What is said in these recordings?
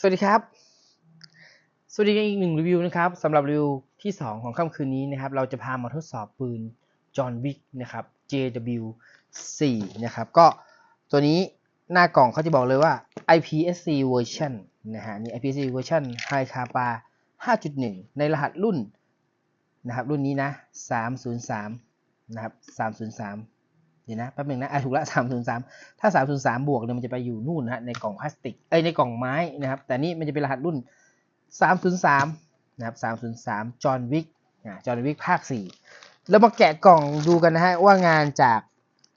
สวัสดีครับ สวัสดีกันอีกหนึ่งรีวิวนะครับสำหรับรีวิวที่ 2 ของค่ำคืนนี้นะครับ เราจะพามาทดสอบปืนจอห์นวิกนะครับ JW4 นะครับ ก็ตัวนี้หน้ากล่องเขาจะบอกเลยว่า IPSC version นะฮะนี่ IPSC version High Capa 5.1 ในรหัสรุ่นนะครับ รุ่นนี้นะ 303 นะครับ 303 ดี๋ยวนะแป๊บหนึงนะอะถูกละ303ถ้า303บวกเนี่ยมันจะไปอยู่นู่นนะในกล่องพลาสติกเอ้ยในกล่องไม้นะครับ แต่นี่มันจะเป็นรหัสรุ่น303นย์สามนะครับ303จอห์นวิกอ่าจอห์นวิกภาค4แล้วมาแกะกล่องดูกันนะฮะว่างานจาก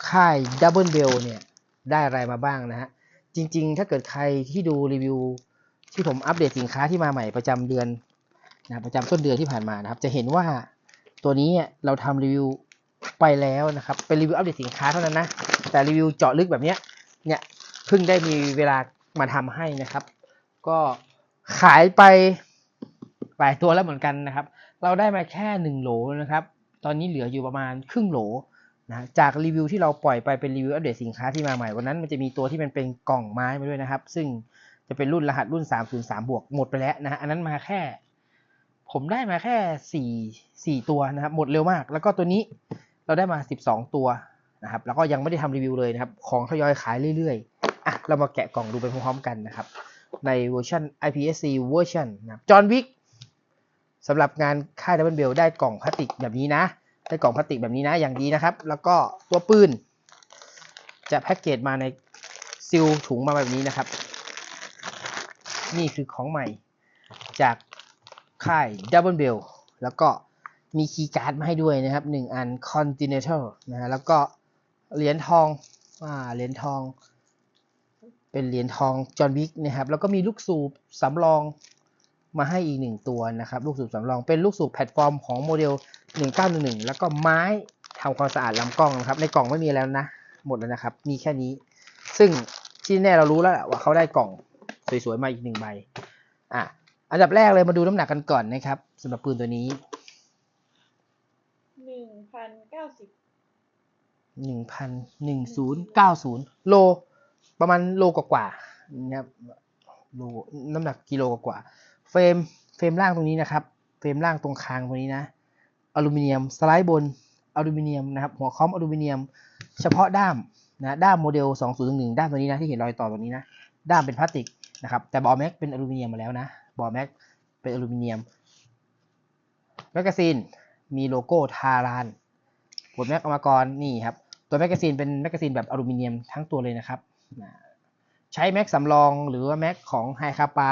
ค่าย Double Bell เนี่ยได้อะไรมาบ้างนะฮะจริง ๆ ถ้าเกิดใครที่ดูรีวิว ที่ผมอัปเดตสินค้าที่มาใหม่ประจำเดือนนะประจำต้นเดือนที่ผ่านมานะครับ จะเห็นว่าตัวนี้เนี่ยเราทำรีวิว ไปแล้วนะครับ เป็นรีวิวอัปเดตสินค้าเท่านั้นนะ แต่รีวิวเจาะลึกแบบเนี้ย เนี่ยเพิ่งได้มีเวลามาทำให้นะครับ ก็ขายไปหลายตัวแล้วเหมือนกันนะครับ เราได้มาแค่หนึ่งโหลนะครับ ตอนนี้เหลืออยู่ประมาณครึ่งโหลนะจากรีวิวที่เราปล่อยไปเป็นรีวิวอัปเดตสินค้าที่มาใหม่วันนั้นมันจะมีตัวที่มันเป็นกล่องไม้มาด้วยนะครับ ซึ่งจะเป็นรุ่นรหัสรุ่น 303 บวกหมดไปแล้วนะฮะอันนั้นมาแค่ ผมได้มาแค่สี่สี่ตัวนะครับ หมดเร็วมาก แล้วก็ตัวนี้ เราได้มา 12 ตัวนะครับแล้วก็ยังไม่ได้ทำรีวิวเลยนะครับของทยอยขายเรื่อยๆอะเรามาแกะกล่องดูไปพร้อมๆกันนะครับในเวอร์ชัน IPSC เวอร์ชันนะจอห์นวิกสำหรับงานค่ายดับเบิลเบลได้กล่องพลาสติกแบบนี้นะ ได้กล่องพลาสติกแบบนี้นะอย่างดีนะครับ แล้วก็ตัวปืน จะแพ็กเกจมาในซิลถุงมาแบบนี้นะครับ นี่คือของใหม่จากค่าย Double Bell แล้วก็ มีคีย์การ์ดมาให้ด้วยนะครับ 1 อัน Continental นะฮะแล้วก็เหรียญทองอ่าเหรียญทอง เป็นเหรียญทองจอห์นวิกนะครับ แล้วก็มีลูกสูบสำรองมาให้อีกหนึ่งตัวนะครับ ลูกสูบสำรองเป็นลูกสูบแพลตฟอร์มของโมเดล 1911 แล้วก็ไม้ทำความสะอาดลำกล้องนะครับ ในกล่องไม่มีแล้วนะ หมดแล้วนะครับ มีแค่นี้ ซึ่งที่แน่เรารู้แล้วแหละว่าเขาได้กล่องสวยๆมาอีกหนึ่งใบอะอันดับแรกเลยมาดูน้ำหนักกันก่อนนะครับสำหรับปืนตัวนี้ ก้าสิบหนึ่งพันหนึ่งศูนย์เก้าศูนย์โล ประมาณโลกว่าๆนะครับโลน้ำหนักกิโลกว่าๆเฟรมเฟรมล่างตรงนี้นะครับ เฟรมล่างตรงคางตรงนี้นะอลูมิเนียมสไลด์บนอลูมิเนียมนะครับ หัวคอมอลูมิเนียม เฉพาะด้ามนะด้ามโมเดล 2011ด้ามตัวนี้นะที่เห็นรอยต่อตรงนี้นะด้ามเป็นพลาสติกนะครับแต่บอแม็กเป็นอลูมิเนียมมาแล้วนะบอแม็กเป็นอลูมิเนียมแมกกาซีนมีโลโก้ทาราน บทแม็กเอมาก่อนนี่ครับ ตัวแมกกาซีนเป็นแมกกาซีนแบบอลูมิเนียมทั้งตัวเลยนะครับ ใช้แม็กสำรองหรือว่าแม็กของไฮคาปา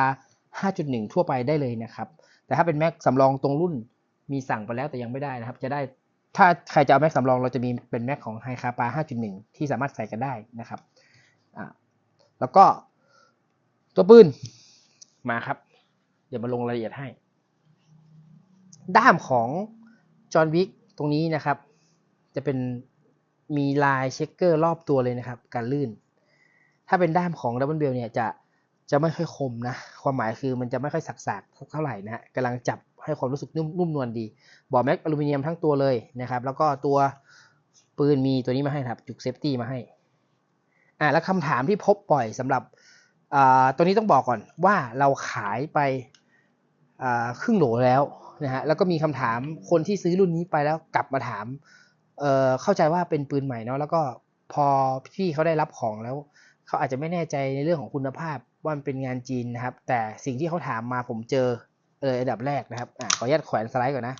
5.1 ทั่วไปได้เลยนะครับ แต่ถ้าเป็นแม็กสำรองตรงรุ่นมีสั่งไปแล้วแต่ยังไม่ได้นะครับ จะได้ถ้าใครจะเอาแม็กสำรองเราจะมีเป็นแม็กของไฮคาปา5.1 ที่สามารถใส่กันได้นะครับแล้วก็ตัวปืนมาครับ เดี๋ยวมาลงรายละเอียดให้ ด้ามของจอห์นวิกตรงนี้นะครับ จะเป็นมีลายเช็คเกอร์รอบตัวเลยนะครับ การลื่น ถ้าเป็นด้ามของดับเบิลเบลเนี่ยจะจะไม่ค่อยคมนะ ความหมายคือมันจะไม่ค่อยสักๆเท่าไหร่นะฮะกำลังจับให้ความรู้สึกนุ่มนุ่มนวลดี บอแม็กอลูมิเนียมทั้งตัวเลยนะครับ แล้วก็ตัวปืนมีตัวนี้มาให้ครับ จุกเซฟตี้มาให้อ่าแล้วคำถามที่พบบ่อยสำหรับอ่าตัวนี้ต้องบอกก่อนว่าเราขายไปอ่าครึ่งโหลแล้วนะฮะแล้วก็มีคำถามคนที่ซื้อรุ่นนี้ไปแล้วกลับมาถาม เอ่อเข้าใจว่าเป็นปืนใหม่เนาะแล้วก็พอพี่เขาได้รับของแล้ว เขาอาจจะไม่แน่ใจในเรื่องของคุณภาพว่ามันเป็นงานจีนนะครับ แต่สิ่งที่เขาถามมาผมเจอเอออันดับแรกนะครับอะขออนุญาตแขวนสไลด์ก่อนนะ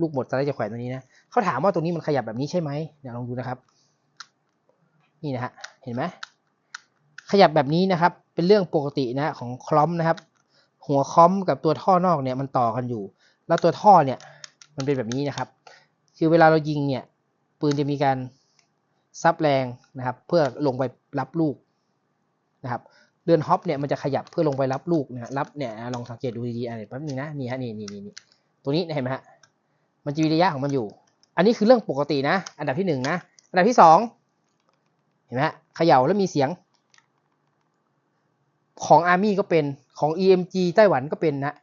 ลูกหมดสไลด์จะแขวนตรงนี้นะเขาถามว่าตรงนี้มันขยับแบบนี้ใช่ไหมเดี๋ยวลองดูนะครับ นี่นะฮะเห็นไหมขยับแบบนี้นะครับ เป็นเรื่องปกตินะของคล้อมนะครับ หัวคล้อมกับตัวท่อนอกเนี่ยมันต่อกันอยู่ แล้วตัวท่อเนี่ยมันเป็นแบบนี้นะครับ คือเวลาเรายิงเนี่ย ปืนจะมีการซับแรงนะครับ เพื่อลงไปรับลูกนะครับเรือนฮอปเนี่ยมันจะขยับเพื่อลงไปรับลูกนะรับเนี่ยลองสังเกตดูดีๆอะเดี๋ยวแป๊บนึงนะนี่ฮะนี่นี่นี่นี่ตัวนี้เห็นไหมฮะมันจะมีระยะของมันอยู่ อันนี้คือเรื่องปกตินะ อันดับที่หนึ่งนะอันดับที่สองเห็นไหมฮะเขย่าแล้วมีเสียง ของอาร์มี่ก็เป็นของ EMG ไต้หวันก็เป็นนะ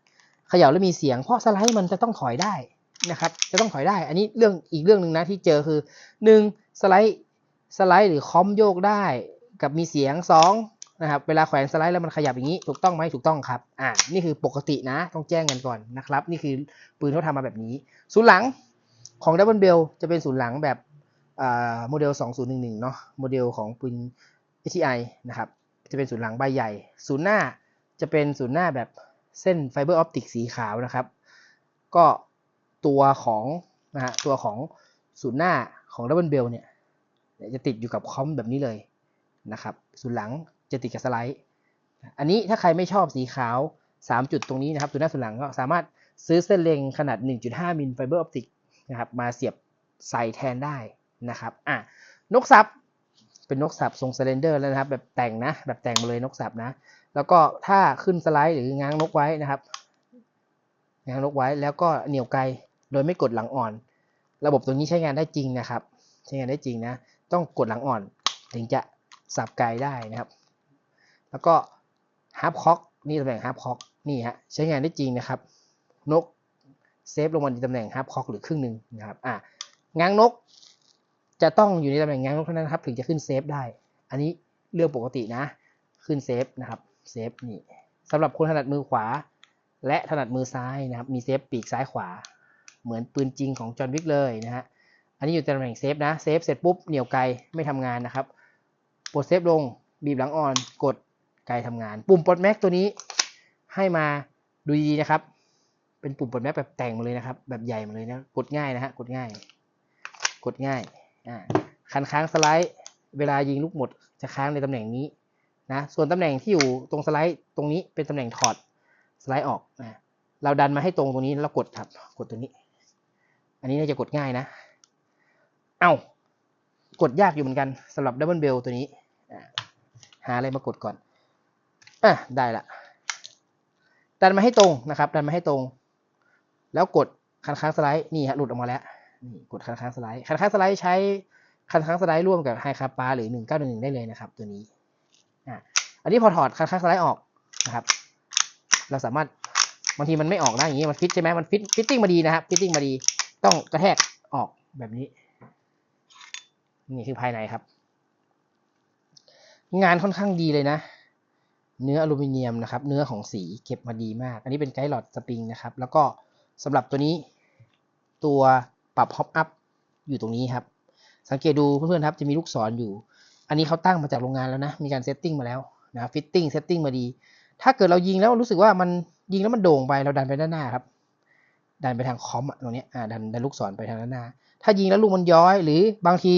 เขย่าแล้วมีเสียง เพราะสไลด์มันจะต้องถอยได้ นะครับ จะต้องถอยได้ อันนี้เรื่องอีกเรื่องหนึ่งนะที่เจอคือหนึ่งสไลด์สไลด์หรือคอมโยกได้กับมีเสียงสองนะครับเวลาแขวนสไลด์แล้วมันขยับอย่างนี้ถูกต้องไหมถูกต้องครับอ่านี่คือปกตินะต้องแจ้งกันก่อนนะครับ นี่คือปืนเขาทำมาแบบนี้ศูนย์หลังของดับเบิลเบลจะเป็นศูนย์หลังแบบอ่าโมเดล 2011 เนาะโมเดลของปืน ATI นะครับ จะเป็นศูนย์หลังใบใหญ่ ศูนย์หน้าจะเป็นศูนย์หน้าแบบเส้นไฟเบอร์ออปติกสีขาวนะครับ ก็ ตัวของนะฮะตัวของศูนย์หน้าของดับเบิลเบลเนี่ยจะติดอยู่กับคอมแบบนี้เลยนะครับศูนย์หลังจะติดกับสไลด์ อันนี้ถ้าใครไม่ชอบสีขาว 3 จุดตรงนี้นะครับศูนย์หน้าศูนย์หลังก็สามารถซื้อเส้นเล็งขนาด 1.5 มิลไฟเบอร์ออปติกนะครับมาเสียบใส่แทนได้นะครับอะนกซับเป็นนกสับทรงเซเลนเดอร์แล้วนะครับ แบบแต่งนะ แบบแต่งมาเลยนกสับนะ แล้วก็ถ้าขึ้นสไลด์หรือง้างนกไว้นะครับง้างนกไว้แล้วก็เหนี่ยวไกล โดยไม่กดหลังอ่อน ระบบตัวนี้ใช้งานได้จริงนะครับ ใช้งานได้จริงนะ ต้องกดหลังอ่อนถึงจะสับไกลได้นะครับ แล้วก็ฮาร์ปคอกนี่ตำแหน่งฮาร์ปคอกนี่ฮะใช้งานได้จริงนะครับ นกเซฟลงมาในตำแหน่งฮาร์ปคอกหรือครึ่งหนึ่งนะครับอะง้างนก จะต้องอยู่ในตำแหน่งง้างนกเท่านั้นนะครับ ถึงจะขึ้นเซฟได้ อันนี้เรื่องปกตินะ ขึ้นเซฟนะครับเซฟนี่สำหรับคนถนัดมือขวา และถนัดมือซ้ายนะครับ มีเซฟปีกซ้ายขวา เหมือนปืนจริงของจอห์นวิกเลยนะฮะ อันนี้อยู่ตำแหน่งเซฟนะ เซฟเสร็จปุ๊บเหนี่ยวไกไม่ทำงานนะครับ ปลดเซฟลง บีบหลังอ่อน กดไกลทำงาน ปุ่มปลดแม็กตัวนี้ให้มาดูดีนะครับ เป็นปุ่มปลดแม็กแบบแต่งมาเลยนะครับ แบบใหญ่มาเลยนะ กดง่ายนะฮะ กดง่าย กดง่าย อ่า คันค้างสไลด์ เวลายิงลูกหมดจะค้างในตำแหน่งนี้นะ ส่วนตำแหน่งที่อยู่ตรงสไลด์ตรงนี้เป็นตำแหน่งถอดสไลด์ออกนะเราดันมาให้ตรงตรงนี้แล้วกดครับ กดตัวนี้ อันนี้น่าจะกดง่ายนะ เอา้ากดยากอยู่เหมือนกันสำหรับดับเบิลเบลตัวนี้ หาอะไรมากดก่อนอะได้ละดันมาให้ตรงนะครับ ดันมาให้ตรง แล้วกดคันค้างสไลด์นี่ฮะหลุดออกมาแล้วนี่กดคันค้างสไลด์คันค้างสไลด์ใช้คันค้างสไลด์ร่วมกับไฮคาปาหรือ 1911 ได้เลยนะครับ ตัวนี้อะอันนี้พอถอดคันค้างสไลด์ออกนะครับ เราสามารถบางทีมันไม่ออกนะอย่างนี้มันฟิตใช่ไหมมันฟิตฟิตติ้งมาดีนะครับฟิตติ้งมาดี ต้องกระแทกออกแบบนี้ นี่คือภายในครับ งานค่อนข้างดีเลยนะ เนื้ออลูมิเนียมนะครับ เนื้อของสีเก็บมาดีมาก อันนี้เป็นไกด์หลอดสปริงนะครับ แล้วก็สำหรับตัวนี้ตัวปรับฮอปอัพอยู่ตรงนี้ครับ สังเกตดูเพื่อนๆครับจะมีลูกศรออยู่ อันนี้เขาตั้งมาจากโรงงานแล้วนะ มีการเซตติ้งมาแล้วนะฟิตติ้งเซตติ้งมาดี ถ้าเกิดเรายิงแล้วรู้สึกว่ามันยิงแล้วมันโด่งไปเราดันไปด้านหน้าครับ ดันไปทางคอมตรงนี้อ่าดันดันลูกศรไปทางด้านหน้า ถ้ายิงแล้วลูกมันย้อย หรือบางที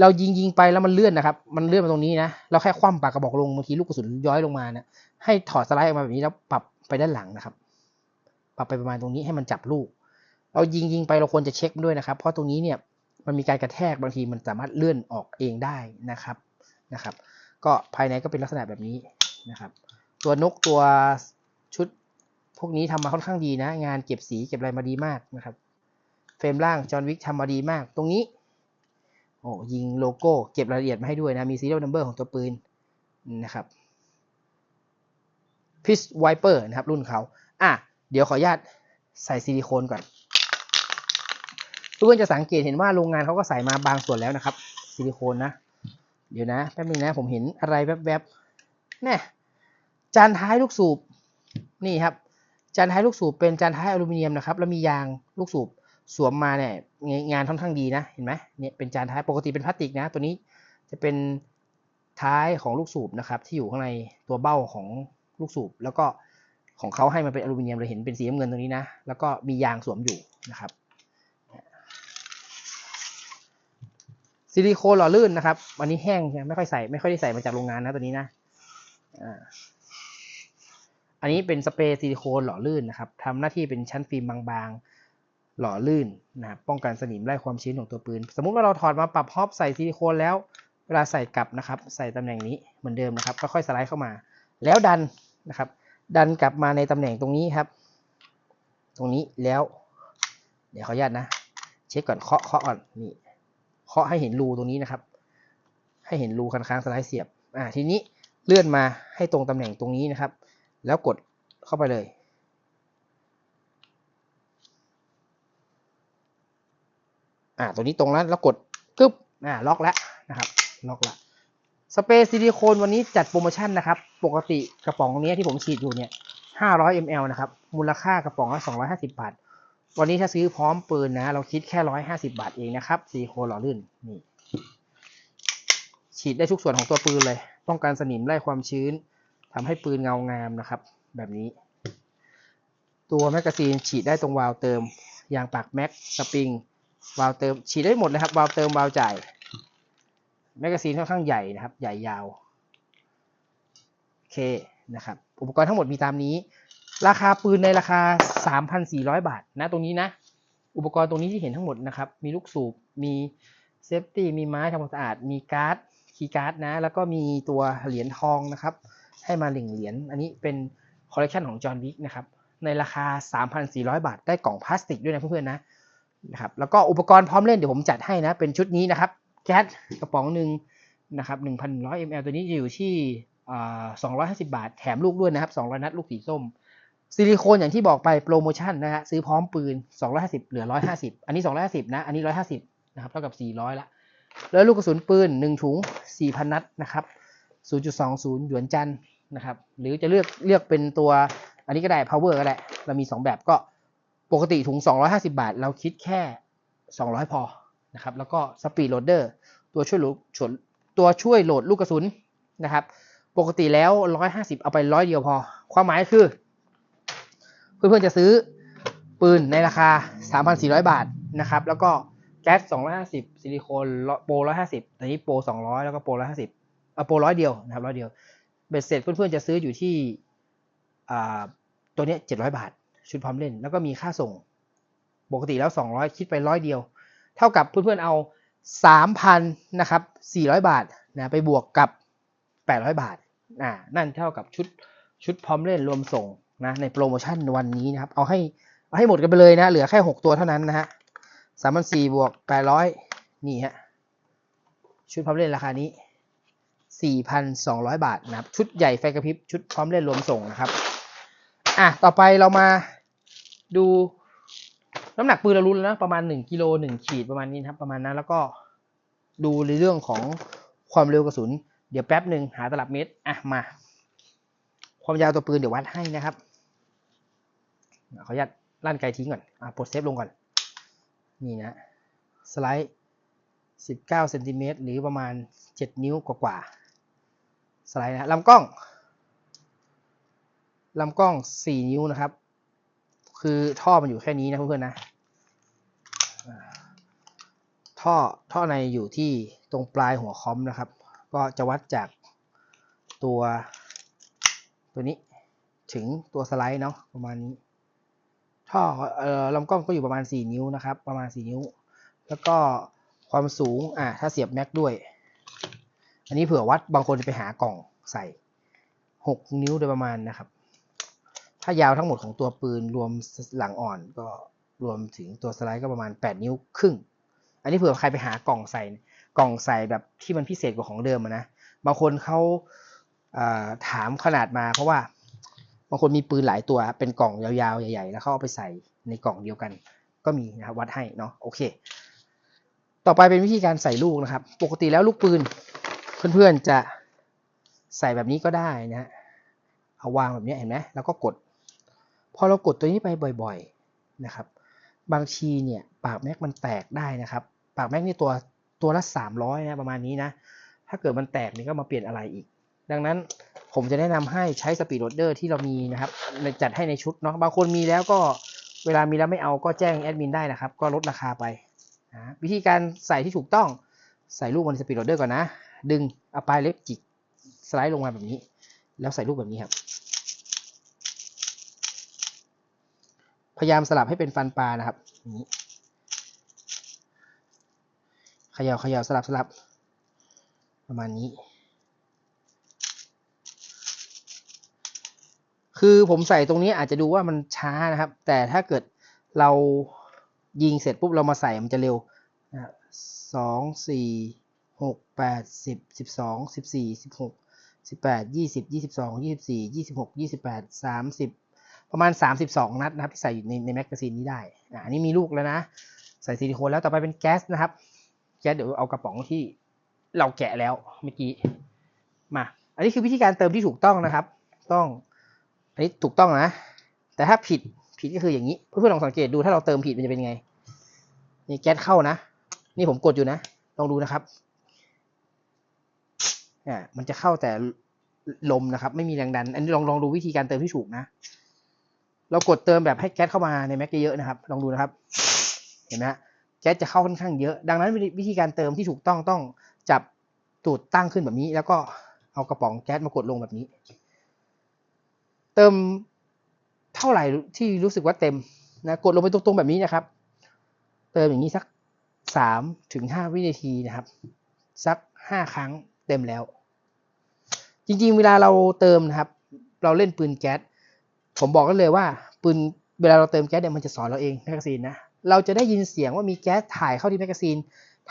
เรายิงยิงไปแล้วมันเลื่อนนะครับ มันเลื่อนมาตรงนี้นะ เราแค่คว่ำปากกระบอกลงบางทีลูกกระสุนย้อยลงมานะให้ถอดสไลด์ออกมาแบบนี้แล้วปรับไปด้านหลังนะครับ ปรับไปประมาณตรงนี้ให้มันจับลูก เรายิงยิงไปเราควรจะเช็คด้วยนะครับ เพราะตรงนี้เนี่ยมันมีการกระแทกบางทีมันสามารถเลื่อนออกเองได้นะครับนะครับ ก็ภายในก็เป็นลักษณะแบบนี้นะครับ ตัวนกตัว พวกนี้ทำมาค่อนข้างดีนะ งานเก็บสีเก็บอะไรมาดีมากนะครับ เฟรมล่างจอห์นวิกทำมาดีมาก ตรงนี้ โอ้ยิงโลโก้เก็บรายละเอียดมาให้ด้วยนะ มี serial number ของตัวปืนนะครับพิชไวเปอร์นะครับ รุ่นเขาอะเดี๋ยวขออนุญาตใส่ซิลิโคนก่อนทุกคนจะสังเกตเห็นว่าโรงงานเขาก็ใส่มาบางส่วนแล้วนะครับ ซิลิโคนนะ เดี๋ยวนะแป๊บนึงนะ ผมเห็นอะไรแวบๆแน่จานท้ายลูกสูบนี่ครับ จานท้ายลูกสูบเป็นจานท้ายอลูมิเนียมนะครับแล้วมียางลูกสูบสวมมาเนี่ยงานค่อนข้างดีนะเห็นไหมเนี่ยเป็นจานท้ายปกติเป็นพลาสติกนะ ตัวนี้จะเป็นท้ายของลูกสูบนะครับที่อยู่ข้างในตัวเบ้าของลูกสูบแล้วก็ของเขาให้มันเป็นอลูมิเนียมเลยเห็นเป็นสีน้ำเงินตรงนี้นะ แล้วก็มียางสวมอยู่นะครับซิลิโคนหล่อลื่นนะครับอันนี้แห้งใช่ไหมไม่ค่อยใส่ไม่ค่อยได้ใส่มาจากโรงงานนะตัวนี้นะอ่า อันนี้เป็นสเปรย์ซิลิโคนหล่อลื่นนะครับทำหน้าที่เป็นชั้นฟิล์มบางๆ หล่อลื่นนะครับป้องกันสนิมไล่ความชื้นของตัวปืน สมมุติว่าเราถอดมาปรับฮอปใส่ซิลิโคนแล้วเวลาใส่กลับนะครับ ใส่ตำแหน่งนี้เหมือนเดิมนะครับค่อยๆสไลด์เข้ามา แล้วดันนะครับ ดันกลับมาในตำแหน่งตรงนี้ครับ ตรงนี้แล้ว เดี๋ยวขออนุญาตนะ เช็คก่อนเคาะเคาะก่อนนี่เคาะให้เห็นรูตรงนี้นะครับ ให้เห็นรูค้างสไลด์เสียบอ่าทีนี้เลื่อนมาให้ตรงตำแหน่งตรงนี้นะครับ แล้วกดเข้าไปเลยอ่าตัวนี้ตรงแล้วแล้วกดกึ๊บอ่าล็อกแล้วนะครับล็อกละสเปรย์ซิลิโคนวันนี้จัดโปรโมชั่นนะครับ ปกติกระป๋องนี้ที่ผมฉีดอยู่เนี่ย 500 ml นะครับ มูลค่ากระป๋องละ 250 บาท วันนี้ถ้าซื้อพร้อมปืนนะ เราคิดแค่ 150 บาทเองนะครับซิลิโคนหล่อลื่นนี่ฉีดได้ทุกส่วนของตัวปืนเลย ป้องกันสนิมไล่ความชื้น ทำให้ปืนเงางามนะครับ แบบนี้ ตัวแมกกาซีนฉีดได้ตรงวาล์วเติมยางปากแม็กสปริงวาล์วเติมฉีดได้หมดเลยครับวาล์วเติมวาล์วจ่ายแมกกาซีนค่อนข้างใหญ่นะครับ ใหญ่ยาวโอเคนะครับ อุปกรณ์ทั้งหมดมีตามนี้ ราคาปืนในราคา 3,400 บาทนะตรงนี้นะ อุปกรณ์ตรงนี้ที่เห็นทั้งหมดนะครับ มีลูกสูบมีเซฟตี้มีไม้ทำความสะอาด มีการ์ดคีย์การ์ดนะ แล้วก็มีตัวเหรียญทองนะครับ ให้มาหนึ่งเหรียญอันนี้เป็นคอลเลกชันของจอห์นวิกนะครับในราคา 3,400 บาท ได้กล่องพลาสติกด้วยนะเพื่อนๆนะนะครับแล้วก็อุปกรณ์พร้อมเล่นเดี๋ยวผมจัดให้นะ เป็นชุดนี้นะครับแก๊สกระป๋องหนึ่งนะครับ1,100 ml ตัวนี้จะอยู่ที่250 บาท แถมลูกด้วยนะครับ 200 นัดลูกสีส้ม ซิลิโคนอย่างที่บอกไปโปรโมชั่นนะฮะซื้อพร้อมปืน 250 เหลือ 150 อันนี้ 250 นะ อันนี้ 150 นะครับเท่ากับ 400 ละ แล้วลูกกระสุนปืน 1 ถุง 4,000 นัดนะครับ 0.20 หยวนจันนะครับ หรือจะเลือกเลือกเป็นตัวอันนี้ก็ได้ power ก็ได้ เรามี 2 แบบก็ปกติถุง 250 บาท เราคิดแค่ 200 พอนะครับ แล้วก็สปีดโหลดเดอร์ตัวช่วยโหลดชวนตัวช่วยโหลดลูกกระสุนนะครับ ปกติแล้ว 150 เอาไปร้อยเดียวพอ ความหมายคือ เพื่อนๆจะซื้อปืนในราคา 3,400 บาทนะครับ แล้วก็แก๊ส250 ซิลิโคนโปร150แต่นี้โปร200 แล้วก็โปร150 อาโปรร้อยเดียวนะครับร้อยเดียวเบ็ดเสร็จเพื่อนๆจะซื้ออยู่ที่ตัวนี้ย700บาท ชุดพร้อมเล่น แล้วก็มีค่าส่งปกติแล้ว 200 คิดไปร้อยเดียว เท่ากับเพื่อนๆเอา 3,000นะครับ400 บาทนะไปบวกกับ 800 บาทอ่านั่นเท่ากับชุดชุดพร้อมเล่นรวมส่งนะในโปรโมชั่นวันนี้นะครับ เอาให้เอาให้หมดกันไปเลยนะ เหลือแค่ 6 ตัวเท่านั้นนะฮะสามพันสี่บวก800นี่ฮะชุดพร้อมเล่นราคานี้ 4,200 บาทนะครับ ชุดใหญ่ไฟกระพริบชุดพร้อมเล่นรวมส่งนะครับ อะ ต่อไปเรามาดูน้ำหนักปืนเรารู้แล้วนะ ประมาณ 1กิโล1ขีดประมาณนี้ครับ ประมาณนั้นแล้วก็ดูในเรื่องของความเร็วกระสุน เดี๋ยวแป๊บหนึ่งหาตลับเมตร อะ มา ความยาวตัวปืนเดี๋ยววัดให้นะครับขออนุญาตลั่นไกลทิ้งก่อน อะปลดเซฟลงก่อน นี่นะ สไลด์ 19เซนติเมตรหรือประมาณ 7 นิ้วกว่าๆ สไลด์นะลำกล้องลำกล้อง 4 นิ้วนะครับ คือท่อมันอยู่แค่นี้นะเพื่อนๆนะท่อท่อในอยู่ที่ตรงปลายหัวคอมนะครับ ก็จะวัดจากตัวตัวนี้ถึงตัวสไลด์เนาะประมาณนี้ ท่อเอ่อลำกล้องก็อยู่ประมาณ 4 นิ้วนะครับ ประมาณ 4 นิ้ว แล้วก็ความสูงอ่าถ้าเสียบแม็กด้วย อันนี้เผื่อวัดบางคนไปหากล่องใส่6นิ้วโดยประมาณนะครับ ถ้ายาวทั้งหมดของตัวปืนรวมหลังอ่อนก็รวมถึงตัวสไลด์ก็ประมาณ 8 นิ้วครึ่ง อันนี้เผื่อใครไปหากล่องใส่กล่องใส่แบบที่มันพิเศษกว่าของเดิมนะ บางคนเขาาถามขนาดมาเพราะว่าบางคนมีปืนหลายตัวเป็นกล่องยาวๆ ใหญ่ ๆ แล้วเขาเอาไปใส่ในกล่องเดียวกัน ก็มีนะครับวัดให้เนาะโอเค ต่อไปเป็นวิธีการใส่ลูกนะครับ ปกติแล้วลูกปืน เพื่อนๆจะใส่แบบนี้ก็ได้นะ เอาวางแบบนี้เห็นไหมแล้วก็กด พอเรากดตัวนี้ไปบ่อยๆนะครับ บางทีเนี่ยปากแม็กมันแตกได้นะครับ ปากแม็กนี่ตัวตัวละ 300นะประมาณนี้นะ ถ้าเกิดมันแตกนี่ก็มาเปลี่ยนอะไรอีก ดังนั้นผมจะแนะนำให้ใช้สปีดโรดเดอร์ที่เรามีนะครับจัดให้ในชุดเนาะ บางคนมีแล้วก็เวลามีแล้วไม่เอาก็แจ้งแอดมินได้นะครับ ก็ลดราคาไปนะวิธีการใส่ที่ถูกต้องใส่ลูกบนสปีดโรดเดอร์ก่อนนะ ดึงเอาปลายเล็บจิกสไลด์ลงมาแบบนี้ แล้วใส่ลูกแบบนี้ครับ พยายามสลับให้เป็นฟันปลานะครับอย่างนี้เขย่าเขย่าสลับสลับ ประมาณนี้ คือผมใส่ตรงนี้อาจจะดูว่ามันช้านะครับ แต่ถ้าเกิดเรายิงเสร็จปุ๊บเรามาใส่มันจะเร็วนะสองสี่ หกแปดสิบสิบสองสิบสี่สิบหกสิบแปดยี่สิบยี่สิบสองยี่สิบสี่ยี่สิบหกยี่สิบแปดสามสิบประมาณสามสิบสองนัดนะครับที่ใส่อยู่ในในแมกกาซีนนี้ได้อะอันนี้มีลูกแล้วนะ ใส่ซิลิโคนแล้วต่อไปเป็นแก๊สนะครับ แก๊สเดี๋ยวเอากระป๋องที่เราแกะแล้วเมื่อกี้มา อันนี้คือวิธีการเติมที่ถูกต้องนะครับ ต้อง อันนี้ถูกต้องนะ แต่ถ้าผิดผิดก็คืออย่างนี้ เพื่อนๆลองสังเกตดูถ้าเราเติมผิดมันจะเป็นไง นี่แก๊สเข้านะ นี่ผมกดอยู่นะ ลองดูนะครับ อ่ามันจะเข้าแต่ลมนะครับ ไม่มีแรงดัน อันนี้ลองลองดูวิธีการเติมที่ถูกนะ เรากดเติมแบบให้แก๊สเข้ามาในแม็กเยอะๆนะครับ ลองดูนะครับ เห็นไหมฮะแก๊สจะเข้าค่อนข้างเยอะ ดังนั้นวิธีการเติมที่ถูกต้องต้องจับตูดตั้งขึ้นแบบนี้ แล้วก็เอากระป๋องแก๊สมากดลงแบบนี้ เติมเท่าไหร่ที่รู้สึกว่าเต็มนะกดลงไปตรงๆแบบนี้นะครับ เติมอย่างนี้สักสามถึงห้าวินาทีนะครับ สักห้าครั้งเต็มแล้ว จริง ๆ เวลาเราเติมนะครับ เราเล่นปืนแก๊สผมบอกกันเลยว่าปืนเวลาเราเติมแก๊สเนี่ยมันจะสอนเราเองแมกกาซีนนะเราจะได้ยินเสียงว่ามีแก๊สถ่ายเข้าที่แมกกาซีน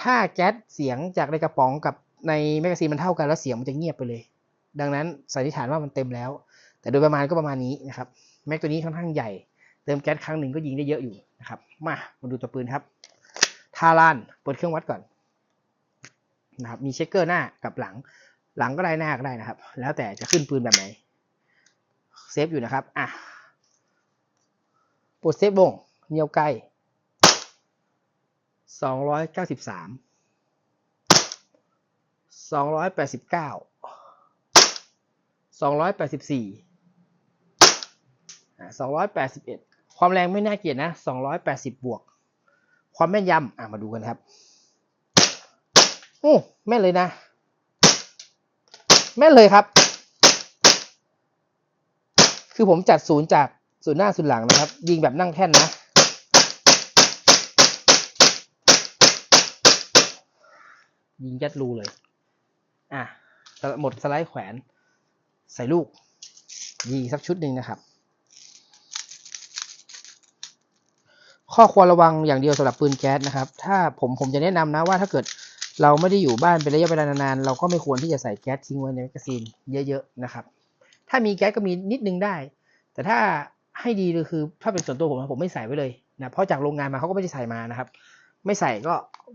ถ้าแก๊สเสียงจากในกระป๋องกับในแมกกาซีนมันเท่ากันแล้วเสียงมันจะเงียบไปเลย ดังนั้นสันนิษฐานว่ามันเต็มแล้ว แต่โดยประมาณก็ประมาณนี้นะครับแม็กตัวนี้ค่อนข้างใหญ่ เติมแก๊สครั้งหนึ่งก็ยิงได้เยอะอยู่นะครับมามาดูตัวปืนครับทารานเปิดเครื่องวัดก่อนนะครับมีเช็คเกอร์หน้ากับหลัง หลังก็ได้หน้าก็ได้นะครับ แล้วแต่จะขึ้นปืนแบบไหนเซฟอยู่นะครับอะปลดเซฟวงเนียวไกลสองร้อยเก้าสิบสามสองร้อยแปดสิบเก้าสองร้อยแปดสิบสี่สองร้อยแปดสิบเอ็ดความแรงไม่น่าเกลียดนะสองร้อยแปดสิบบวก ความแม่นยำอะมาดูกันครับ โอ้แม่นเลยนะ แม่นเลยครับ คือผมจัดศูนย์จากศูนย์หน้าศูนย์หลังนะครับ ยิงแบบนั่งแท่นนะ ยิงยัดรูเลย อะหมดสไลด์แขวน ใส่ลูก ยิงสักชุดหนึ่งนะครับ ข้อควรระวังอย่างเดียวสำหรับปืนแก๊สนะครับ ถ้าผมผมจะแนะนำนะว่าถ้าเกิด เราไม่ได้อยู่บ้านเป็นระยะเวลานานๆ เราก็ไม่ควรที่จะใส่แก๊สทิ้งไว้ในแมกกาซีนเยอะๆนะครับ ถ้ามีแก๊สก็มีนิดนึงได้ แต่ถ้าให้ดีเลยคือ ถ้าเป็นส่วนตัวผมผมไม่ใส่ไว้เลยนะเพราะจากโรงงานมาเขาก็ไม่ได้ใส่มานะครับ ไม่ใส่ก็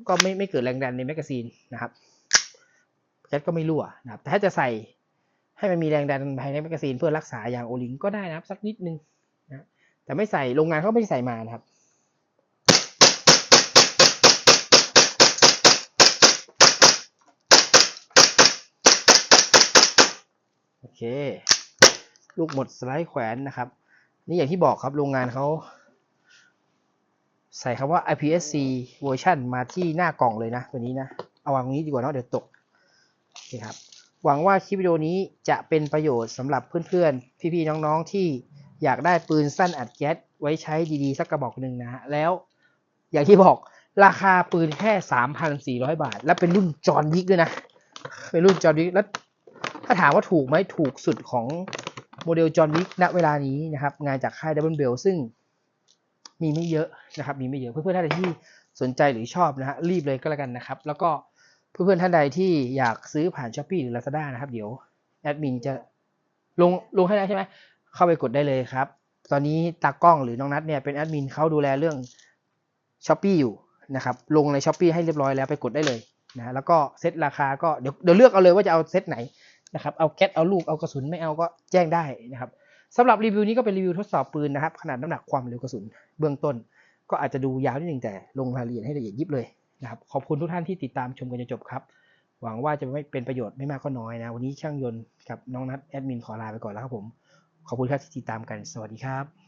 ก็ไม่ไม่เกิดแรงดันในแมกกาซีนนะครับแก๊สก็ไม่รั่วนะครับแต่ถ้าจะใส่ให้มันมีแรงดันภายในแมกกาซีนเพื่อรักษาอย่างโอลิงก็ได้นะครับ สักนิดนึงนะแต่ไม่ใส่โรงงานเขาไม่ได้ใส่มานะครับ เคลูกหมดสไลด์แขวนนะครับ นี่อย่างที่บอกครับโรงงานเขาใส่คำว่า IPSC เวอร์ชันมาที่หน้ากล่องเลยนะ ตัวนี้นะ เอาวางตรงนี้ดีกว่าเนาะเดี๋ยวตกโอเคครับหวังว่าคลิปวิดีโอนี้จะเป็นประโยชน์สำหรับเพื่อนๆ พี่ๆ น้องๆ ที่อยากได้ปืนสั้นอัดแก๊สไว้ใช้ดีๆ สักกระบอกหนึ่งนะ แล้วอย่างที่บอกราคาปืนแค่ 3,400 บาท และเป็นรุ่นจอห์นวิกด้วยนะ เป็นรุ่นจอห์นวิกแล้วาถามว่าถูกไหมถูกสุดของโมเดลจอห์นวิกณเวลานี้นะครับ งานจากค่ายดับเบิลเบลซึ่งมีไม่เยอะนะครับ มีไม่เยอะเพื่อนๆท่านใดที่สนใจหรือชอบนะฮะรีบเลยก็แล้วกันนะครับ แล้วก็เพื่อนๆท่านใดที่อยากซื้อผ่านช้อปปี้หรือ Lazada นะครับ เดี๋ยวแอดมินจะลงลงให้แล้วใช่ไหมเข้าไปกดได้เลยครับ ตอนนี้ตากล้องหรือน้องนัทเนี่ยเป็นแอดมินเขาดูแลเรื่องช้อปปี้อยู่นะครับ ลงในช้อปปี้ให้เรียบร้อยแล้วไปกดได้เลยนะแล้วก็เซตราคาก็เดี๋ยวเดี๋ยวเลือกเอาเลยว่าจะเอาเซตไหน นะครับเอาแก๊สเอาลูกเอากระสุนไม่เอาก็แจ้งได้นะครับสำหรับรีวิวนี้ก็เป็นรีวิวทดสอบปืนนะครับขนาดน้ำหนักความเร็วกระสุนเบื้องต้น ก็อาจจะดูยาวนิดนึงแต่ลงรายละเอียดให้ละเอียดยิบเลยนะครับขอบคุณทุกท่านที่ติดตามชมกันจนจบครับหวังว่าจะไม่เป็นประโยชน์ไม่มากก็น้อยนะ วันนี้ช่างยนต์กับน้องนัทแอดมินขอลาไปก่อนแล้วครับผม ขอบคุณครับที่ติดตามกัน สวัสดีครับ